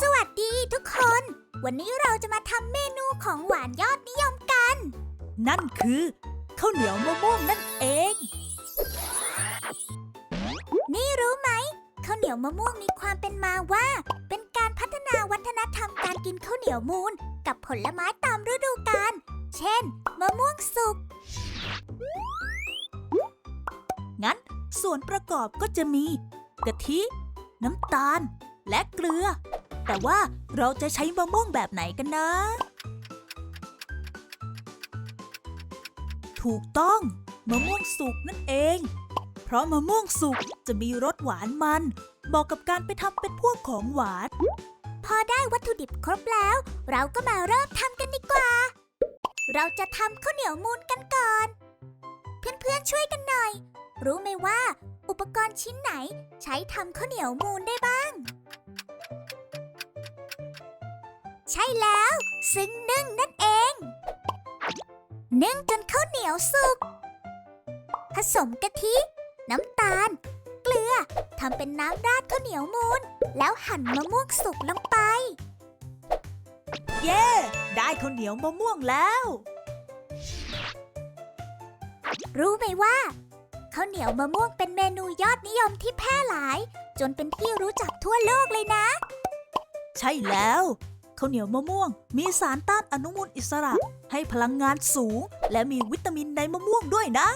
สวัสดีทุกคน วันนี้เราจะมาทำเมนูของหวานยอดนิยมกัน นั่นคือข้าวเหนียวมะม่วงนั่นเอง นี่รู้ไหมข้าวเหนียวมะม่วงมีความเป็นมาว่า เป็นการพัฒนาวัฒนธรรมการกินข้าวเหนียวมูนกับผลไม้ตามฤดูกาล เช่น มะม่วงสุก งั้นส่วนประกอบก็จะมีกะทิ น้ำตาล และเกลือ แต่ว่าเราจะใช้มะม่วงแบบไหนกันนะ ถูกต้องมะม่วงสุกนั่นเอง เพราะมะม่วงสุกจะมีรสหวานมันเหมาะกับการไปทำเป็นพวกของหวาน พอได้วัตถุดิบครบแล้ว เราก็มาเริ่มทำกันดีกว่า เราจะทำข้าวเหนียวมูนกันก่อน เพื่อนๆช่วยกันหน่อย รู้ไหมว่า รณ์ชิ้นไหน ใช้ทำข้าวเหนียวมูนได้บ้าง ใช่แล้ว ซึ่งนึ่งนั่นเอง นึ่งจนข้าวเหนียวสุก ผสมกะทิ น้ำตาล เกลือทำเป็นน้ำราดข้าวเหนียวมูนแล้วหั่นมะม่วงสุกลงไป เย้ ได้ข้าวเหนียวมะม่วงแล้ว รู้ไหมว่า ข้าวเหนียวมะม่วงเป็นเมนูยอดนิยมที่แพร่หลาย จนเป็นที่รู้จักทั่วโลกเลยนะ ใช่แล้วข้าวเหนียวมะม่วง มีสารต้านอนุมูลอิสระ ให้พลังงานสูง และมีวิตามินในมะม่วงด้วยนะ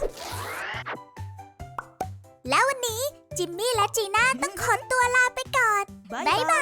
แล้ววันนี้จิมมี่และจีน่าต้องขอตัวลาไปก่อน บ๊ายบาย